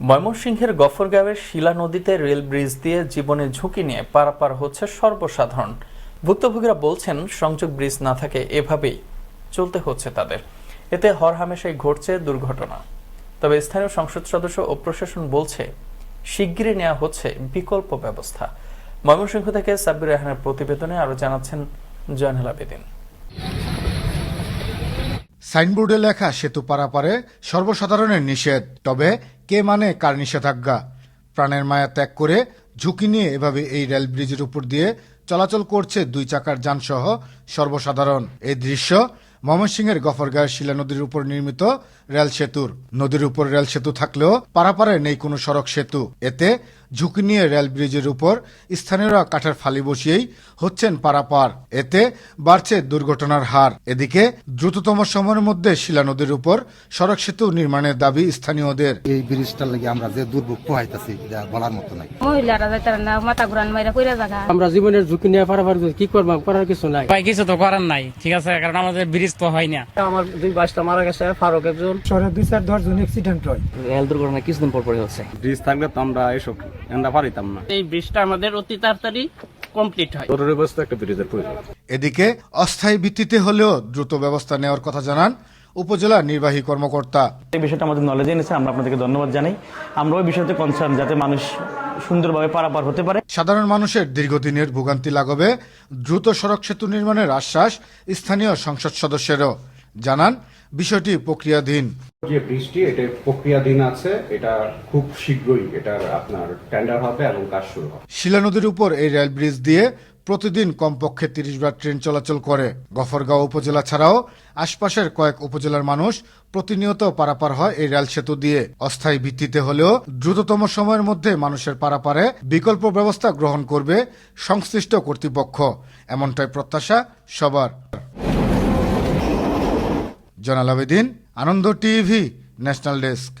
ময়মনসিংহের গফরগাঁওয়ের শিলা নদীতে rail bridge দিয়ে জীবনের ঝুঁকি নিয়ে পারাপার হচ্ছে সর্বসাধারণ। ভুক্তভোগীরা বলছেন, সংযোগ ব্রিজ না থাকে এভাবেই চলতে হচ্ছে তাদের। এতে হরহামেশাই ঘটছে দুর্ঘটনা। তবে স্থানীয় সংসদ সদস্য ও প্রশাসন বলছে, শিগগিরই নেওয়া হচ্ছে বিকল্প ব্যবস্থা। ময়মনসিংহ থেকে সাব্বির রেহানের প্রতিবেদনে আরও জানাচ্ছেন জয়নাল আবেদিন। সাইনবোর্ডে লেখা সেতু পারাপারে সর্বসাধারণের নিষেধ। তবে কে মানে কার নিষেধাজ্ঞা? প্রাণের মায়া ত্যাগ করে ঝুঁকি নিয়ে এভাবে এই রেল ব্রিজের উপর দিয়ে চলাচল করছে দুই চাকার যানসহ সর্বসাধারণ। এই দৃশ্য ময়মনসিংহের গফরগাঁয়ের শিলা নদীর উপর নির্মিত রেল সেতুর। নদীর উপর রেল সেতু থাকলেও পারাপারে নেই কোনো সড়ক সেতু। এতে ঝুঁকি নিয়ে রেল ব্রিজের উপর স্থানীয়রা কাঠের ফালি বসিয়েই হচ্ছেন পারাপার। এতে বাড়ছে দুর্ঘটনার হার। এদিকে দ্রুততম সময়ের মধ্যে শিলা নদীর উপর সড়ক সেতু নির্মাণের দাবি স্থানীয়দের। এই ব্রিজটার লাগে আমরা যে দুর্ভোগ পোহাইতেছি বলার মতো নাই। মহিলারা যাইতার না মাথা ঘুরান মাইরা কইরা জায়গা আমরা জীবনের ঝুঁকি নিয়ে পারাপার কি করব করার কিছু নাই। ভাই কিছু তো করার নাই ঠিক আছে? কারণ আমাদের ব্রিজ তো হয় না। আমার দুই বাইশটা মারা গেছে ফারুক একজন। শহরে দুই চার দশ জন অ্যাক্সিডেন্ট হয়। রেল দুর্ঘটনা কিছুদিন পর পরই হচ্ছে। ব্রিজ থাকলে তো আমরা এসব আমরা পারিতাম না। এই ব্রিজটা আমাদের অতি তাড়াতাড়ি কমপ্লিট হয়। জরুরি অবস্থা একটা ব্রিজের প্রয়োজন। এদিকে অস্থায়ী ভিত্তিতে হলেও দ্রুত ব্যবস্থা নেওয়ার কথা জানান উপজেলা নির্বাহী কর্মকর্তা। এই বিষয়টা আমাদের নলেজে এনেছে আমরা আপনাদেরকে ধন্যবাদ জানাই। আমরা ওই বিষয়তে কনসার্ন যাতে মানুষ সুন্দরভাবে পারাপার হতে পারে। সাধারণ মানুষের দীর্ঘদিনের ভোগান্তি লাগবে দ্রুত সড়ক সেতু নির্মাণের আশ্বাস স্থানীয় সংসদ সদস্যেরও। জানান বিষয়টি প্রক্রিয়াধীন। যে ব্রিজটি এটা প্রক্রিয়াধীন আছে এটা খুব শীঘ্রই এটার আপনার টেন্ডার হবে এবং কাজ শুরু হবে। শিলা নদীর উপর এই রেল ব্রিজ দিয়ে প্রতিদিন কমপক্ষে তিরিশ বার ট্রেন চলাচল করে। গফরগাঁও উপজেলা ছাড়াও আশপাশের কয়েক উপজেলার মানুষ প্রতিনিয়ত পারাপার হয় এই রেল সেতু দিয়ে। অস্থায়ী ভিত্তিতে হলেও দ্রুততম সময়ের মধ্যে মানুষের পারাপারে বিকল্প ব্যবস্থা গ্রহণ করবে সংশ্লিষ্ট কর্তৃপক্ষ। এমনটাই প্রত্যাশা সবার। Janal Abedin Ananda TV national desk.